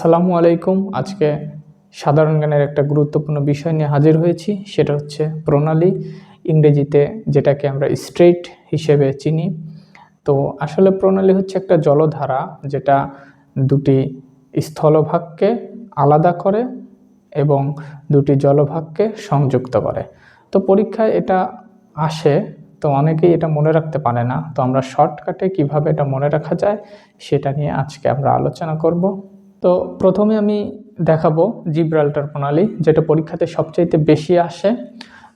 আসসালামু আলাইকুম। আজকে সাধারণ জ্ঞানের একটা গুরুত্বপূর্ণ বিষয় নিয়ে হাজির হয়েছি, সেটা হচ্ছে প্রণালী। ইংরেজিতে যেটাকে আমরা স্ট্রেট হিসেবে চিনি। তো আসলে প্রণালী হচ্ছে একটা জলধারা, যেটা দুটি স্থলভাগকে আলাদা করে এবং দুটি জলভাগকে সংযুক্ত করে। তো পরীক্ষায় এটা আসে, তো অনেকেই এটা মনে রাখতে পারে না। তো আমরা শর্টকাটে কীভাবে এটা মনে রাখা যায়, সেটা নিয়ে আজকে আমরা আলোচনা করব। তো প্রথমে আমি দেখাবো জিব্রাল্টার প্রণালী, যেটা পরীক্ষাতে সবচাইতে বেশি আসে।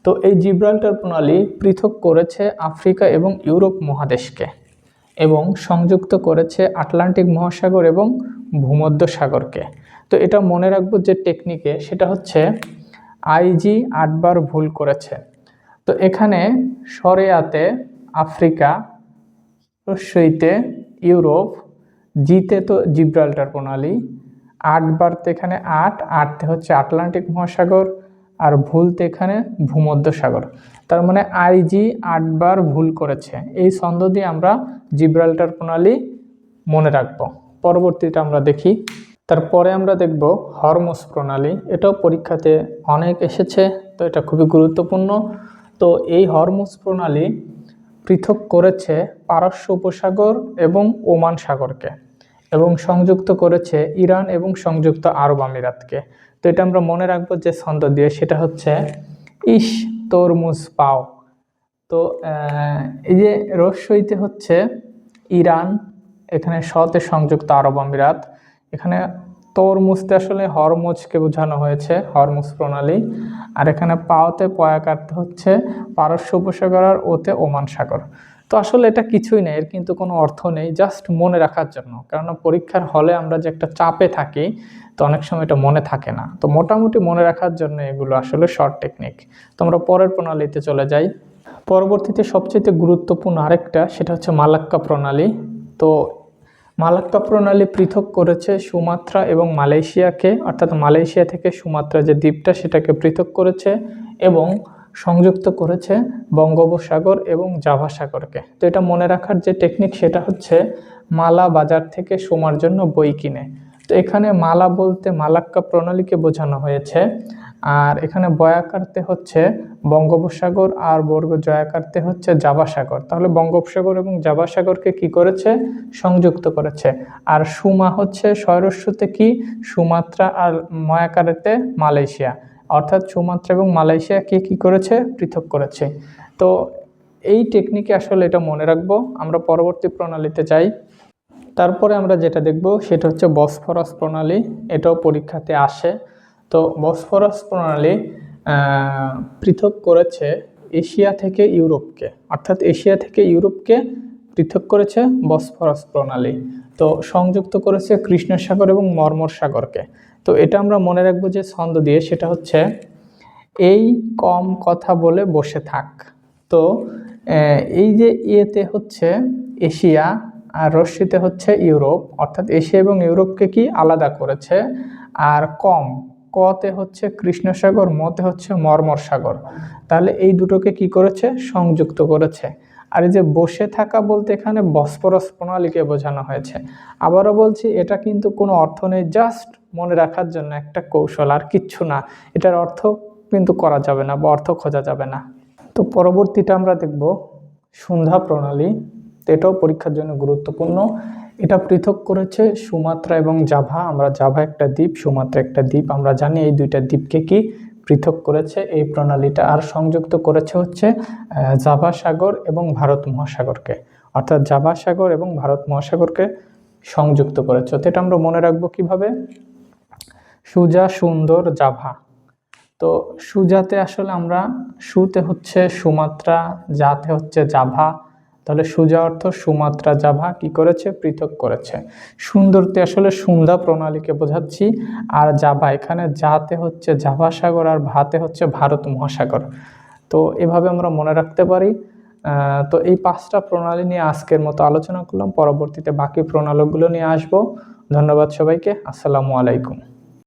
তো এই জিব্রাল্টার প্রণালী পৃথক করেছে আফ্রিকা এবং ইউরোপ মহাদেশকে এবং সংযুক্ত করেছে আটলান্টিক মহাসাগর এবং ভূমধ্য সাগরকে তো এটা মনে রাখব যে টেকনিকে সেটা হচ্ছে আইজি আটবার ভুল করেছে। তো এখানে সরেয়াতে আফ্রিকা রস্যইতে ইউরোপ জিতে তো জিব্রাল্টার প্রণালী। আটবারতে এখানে আট, আটতে হচ্ছে আটলান্টিক মহাসাগর, আর ভুলতে এখানে ভূমধ্য সাগর তার মানে আইজি আটবার ভুল করেছে। এই ছন্দ দিয়ে আমরা জিব্রাল্টার প্রণালী মনে রাখব। পরবর্তীটা আমরা দেখি, তারপরে আমরা দেখব হরমোস প্রণালী। এটাও পরীক্ষাতে অনেক এসেছে, তো এটা খুবই গুরুত্বপূর্ণ। তো এই হরমোস প্রণালী পৃথক করেছে পারস্য উপসাগর এবং ওমান সাগরকে। এবং সংযুক্ত করেছে ইরান এবং সংযুক্ত আরব আমিরাতকে। তো এটা আমরা মনে রাখব যে ছন্দ দিয়ে, সেটা হচ্ছে ইস তরমুজ পাও। তো এই যে রস্যইতে হচ্ছে, ইরান, এখানে সতে সংযুক্ত আরব আমিরাত। এখানে তরমুজতে আসলে হরমুজকে বোঝানো হয়েছে, হরমুজ প্রণালী। আর এখানে পাওতে পয়া কাটতে হচ্ছে, পারস্য উপসাগর আর ওতে ওমান সাগর। তো আসলে এটা কিছুই নেই, এর কিন্তু কোনো অর্থ নেই জাস্ট মনে রাখার জন্য। কারণ পরীক্ষার হলে আমরা যে একটা চাপে থাকি, তো অনেক সময় এটা মনে থাকে না। তো মোটামুটি মনে রাখার জন্য এগুলো আসলে শর্ট টেকনিক তো আমরা পরের প্রণালীতে চলে যাই। পরবর্তীতে সবচেয়ে গুরুত্বপূর্ণ আরেকটা, সেটা হচ্ছে মালাক্কা প্রণালী। তো মালাক্কা প্রণালী পৃথক করেছে সুমাত্রা এবং মালয়েশিয়াকে, অর্থাৎ মালয়েশিয়া থেকে সুমাত্রা যে দ্বীপটা, সেটাকে পৃথক করেছে এবং সংযুক্ত করেছে বঙ্গোপসাগর এবং জাভা সাগরকে তো এটা মনে রাখার যে টেকনিক সেটা হচ্ছে মালা বাজার থেকে সোমার জন্য বই কিনে। তো এখানে মালা বলতে মালাক্কা প্রণালীকে বোঝানো হয়েছে। আর এখানে বয়াকারতে হচ্ছে বঙ্গোপসাগর আর বর্গ জয়াকারতে হচ্ছে জাবাসাগর তাহলে বঙ্গোপসাগর এবং জাবাসাগরকে কি করেছে? সংযুক্ত করেছে। আর সুমা হচ্ছে সয়রস্যতে কি? সুমাত্রা আর ময়াকারেতে মালয়েশিয়া। অর্থাৎ সুমাত্রা এবং মালয়েশিয়াকে কি করেছে? পৃথক করেছে। তো এই টেকনিকে আসলে এটা মনে রাখব। আমরা পরবর্তী প্রণালীতে যাই। তারপরে আমরা যেটা দেখব সেটা হচ্ছে বসফরাস প্রণালী। এটাও পরীক্ষাতে আসে। তো বসফরাস প্রণালী পৃথক করেছে এশিয়া থেকে ইউরোপকে। অর্থাৎ এশিয়া থেকে ইউরোপকে পৃথক করেছে বসফরাস প্রণালী। তো সংযুক্ত করেছে কৃষ্ণ সাগর এবং মর্মর সাগরকে। তো এটা আমরা মনে রাখব যে ছন্দ দিয়ে সেটা হচ্ছে, এই কম কথা বলে বসে থাক। তো এই যে ইয়েতে হচ্ছে এশিয়া আর রশ্মিতে হচ্ছে ইউরোপ, অর্থাৎ এশিয়া এবং ইউরোপকে কি আলাদা করেছে? আর কম, কতে হচ্ছে কৃষ্ণসাগর, মতে হচ্ছে মর্মর সাগর তাহলে এই দুটোকে কি করেছে? সংযুক্ত করেছে। আর এই যে বসে থাকা বলতে এখানে বসপরস প্রণালীকে বোঝানো হয়েছে। আবারও বলছি, এটা কিন্তু কোনো অর্থ নেই, জাস্ট মনে রাখার জন্য একটা কৌশল, আর কিচ্ছু না। এটার অর্থ কিন্তু করা যাবে না বা অর্থ খোঁজা যাবে না। তো পরবর্তীটা আমরা দেখব সন্ধ্যা প্রণালী। এটাও পরীক্ষার জন্য গুরুত্বপূর্ণ। এটা পৃথক করেছে সুমাত্রা এবং জাভা। আমরা জাভা একটা দ্বীপ, সুমাত্রা একটা দ্বীপ। আমরা জানি এই দুইটা দ্বীপকে কি পৃথক করেছে এই প্রণালীটা। আর সংযুক্ত করেছে হচ্ছে জাভা সাগর এবং ভারত মহাসাগরকে। অর্থাৎ জাভা সাগর এবং ভারত মহাসাগরকে সংযুক্ত করেছে। তো এটা আমরা মনে রাখব কীভাবে? সুজা সুন্দর জাভা। তো সুজাতে আসলে আমরা সুতে হচ্ছে সুমাত্রা যাতে হচ্ছে জাভা। তাহলে সুজা অর্থ সুমাত্রা জাভা কি করেছে? পৃথক করেছে। সুন্দরতে আসলে সন্ধ্যা প্রণালীকে বোঝাচ্ছি। আর জাভা এখানে যাতে হচ্ছে জাভা সাগর আর ভাতে হচ্ছে ভারত মহাসাগর। তো এভাবে আমরা মনে রাখতে পারি। তো এই পাঁচটা প্রণালী নিয়ে আজকের মতো আলোচনা করলাম। পরবর্তীতে বাকি প্রণালীগুলো নিয়ে আসব। ধন্যবাদ সবাইকে। আসসালামু আলাইকুম।